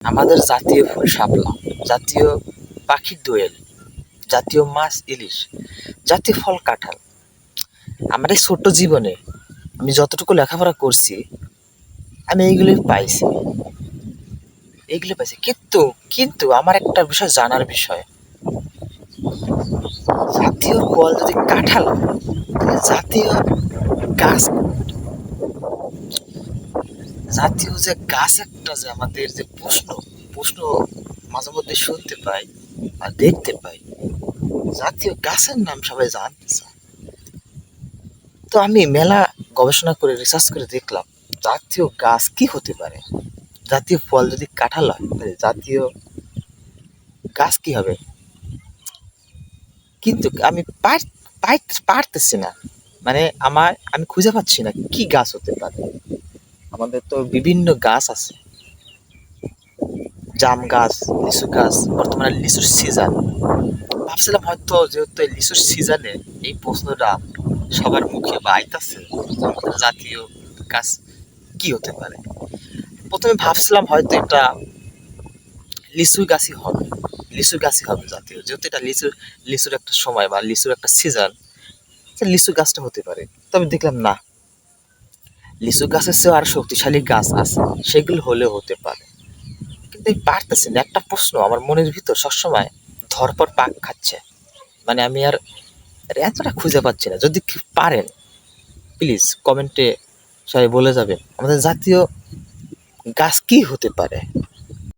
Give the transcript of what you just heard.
আমাদের জাতীয় ফুল শাপলা, জাতীয় পাখি দোয়েল, জাতীয় মাছ ইলিশ, জাতীয় ফল কাঁঠাল। আমার এই ছোট্ট জীবনে আমি যতটুকু লেখাপড়া করছি, আমি এইগুলোই পাইছি। এইগুলো পাইছি। কিন্তু কিন্তু আমার একটা বিষয় জানার বিষয়। জাতীয় ফল যদি কাঁঠাল জাতীয় গাছ? জাতীয় যে গাছ একটা যে আমাদের যে প্রশ্ন প্রশ্ন মাঝে মধ্যে শুনতে পাই আর দেখতে পাই, জাতীয় গাছের নাম সবাই জানতে চায়। তো আমি মেলা গবেষণা করে রিসার্চ করে দেখলাম, জাতীয় গাছ কি হতে পারে? জাতীয় ফল যদি কাঁঠাল হয়, তাহলে জাতীয় গাছ কি হবে? কিন্তু আমি পারতেছি না। মানে আমার, আমি খুঁজে পাচ্ছি না কি গাছ হতে পারে। আমাদের তো বিভিন্ন গাছ আছে। জাম গাছ, লিচু গাছ, বর্তমানে লিচুর সিজন ভাবছিলাম হয়তো যেহেতু লিচুর সিজনে এই প্রশ্নটা সবার মুখে বা আইতাছে আমাদের জাতীয় গাছ কি হতে পারে। প্রথমে ভাবছিলাম হয়তো এটা লিচু গাছই হবে লিচু গাছই হবে জাতীয়। যেহেতু এটা লিচু, লিচুর একটা সময় বা লিচুর একটা সিজন লিচু গাছটা হতে পারে। তবে দেখলাম না লিচু গাছের চেয়েও আর শক্তিশালী গাছ আছে, সেগুলো হলেও হতে পারে। কিন্তু এই পারতেছি না, একটা প্রশ্ন, আমার মনের ভিতর সবসময় ধরপর পাক খাচ্ছে। মানে আমি আর এতটা খুঁজে পাচ্ছি না। যদি পারেন প্লিজ কমেন্টে সবাই বলে যাবেন। আমাদের জাতীয় গাছ কি হতে পারে?